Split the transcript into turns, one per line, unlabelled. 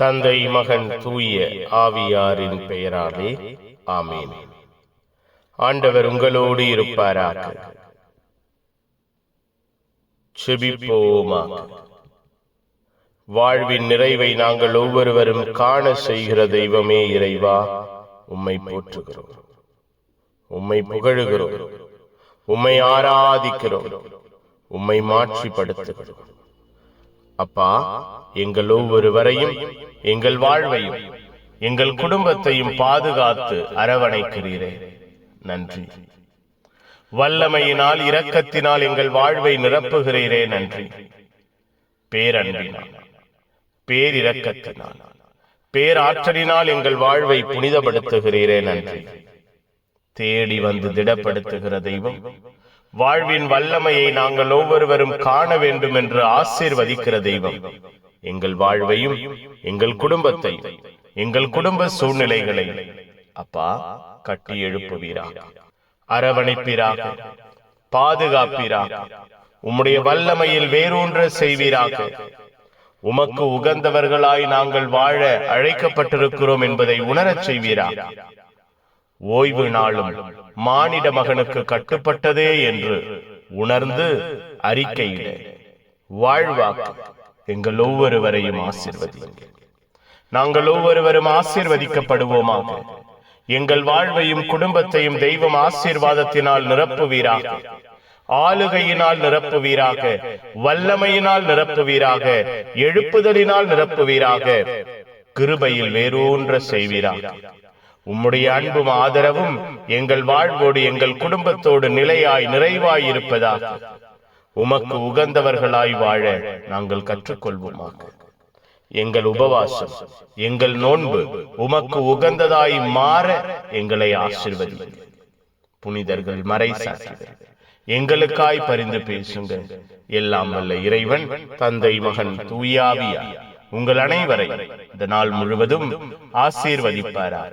தந்தை மகன் தூய ஆவியாரின் பெயராலே ஆமீன். ஆண்டவர் உங்களோடு இருப்பாராக. வாழ்வின் நிறைவை நாங்கள் ஒவ்வொருவரும் காண செய்கிற தெய்வமே இறைவா உம்மை போற்றுகிறோம். உம்மை புகழுகிறோம். உம்மை ஆராதிக்கிறோம். உம்மை மாற்றிப்படுத்துகிறோம் அப்பா எங்கள் ஒவ்வொருவரையும் எங்கள் வாழ்வையும் எங்கள் குடும்பத்தையும் பாதுகாத்து அரவணைக்கிறீரே. நன்றி. வல்லமையினால் இரக்கத்தினால் எங்கள் வாழ்வை நிரப்புகிறீரே. நன்றி. பேரன்பினால் பேரிரக்கத்தினால் பேராற்றலினால் எங்கள் வாழ்வை புனிதப்படுத்துகிறீரே. நன்றி. தேடி வந்து திடப்படுத்துகிற தெய்வம் வாழ்வின் வல்லமையை நாங்கள் ஒவ்வொருவரும் காண வேண்டும் என்று ஆசீர்வதிக்கிற தெய்வம். எங்கள் வாழ்வையும் எங்கள் குடும்பத்தை எங்கள் குடும்ப சூழ்நிலைகளை அப்பா கட்டி எழுப்புவீராக. அரவணைப்பீராக. பாதுகாப்பீராக. உம்முடைய வல்லமையில் வேரூன்ற செய்வீராக. உமக்கு உகந்தவர்களாய் நாங்கள் வாழ அழைக்கப்பட்டிருக்கிறோம் என்பதை உணரச் செய்வீராக. ஓய்வு நாளும் மானிட மகனுக்கு கட்டுப்பட்டதே என்று உணர்ந்து அறிக்கையிட. வாழ்வாக்கு எங்கள் ஒவ்வொருவரையும் ஆசிர்வதிங்க நாங்கள் ஒவ்வொருவரும் ஆசீர்வதிக்கப்படுவோமாக. எங்கள் வாழ்வையும் குடும்பத்தையும் தெய்வம் ஆசீர்வாதத்தினால் நிரப்புவீராக. ஆளுகையினால் நிரப்புவீராக. வல்லமையினால் நிரப்புவீராக. எழுப்புதலினால் நிரப்புவீராக. கிருபையில் வேரூன்ற செய்வீராக. உம்முடைய அன்பும் ஆதரவும் எங்கள் வாழ்வோடு எங்கள் குடும்பத்தோடு நிலையாய் நிறைவாய் இருப்பதாக. உமக்கு உகந்தவர்களாய் வாழ நாங்கள் கற்றுக்கொள்வோமாக. எங்கள் உபவாசம் எங்கள் நோன்பு உமக்கு உகந்ததாய் மாற எங்களை ஆசிர்வதி. புனிதர்கள் மறை சாட்சிகள். எங்களுக்காய் பரிந்து பேசுங்க எல்லாம் வல்ல இறைவன் தந்தை மகன் தூயாவியா. உங்கள் அனைவரை இந்த நாள் முழுவதும் ஆசீர்வதிப்பாராக.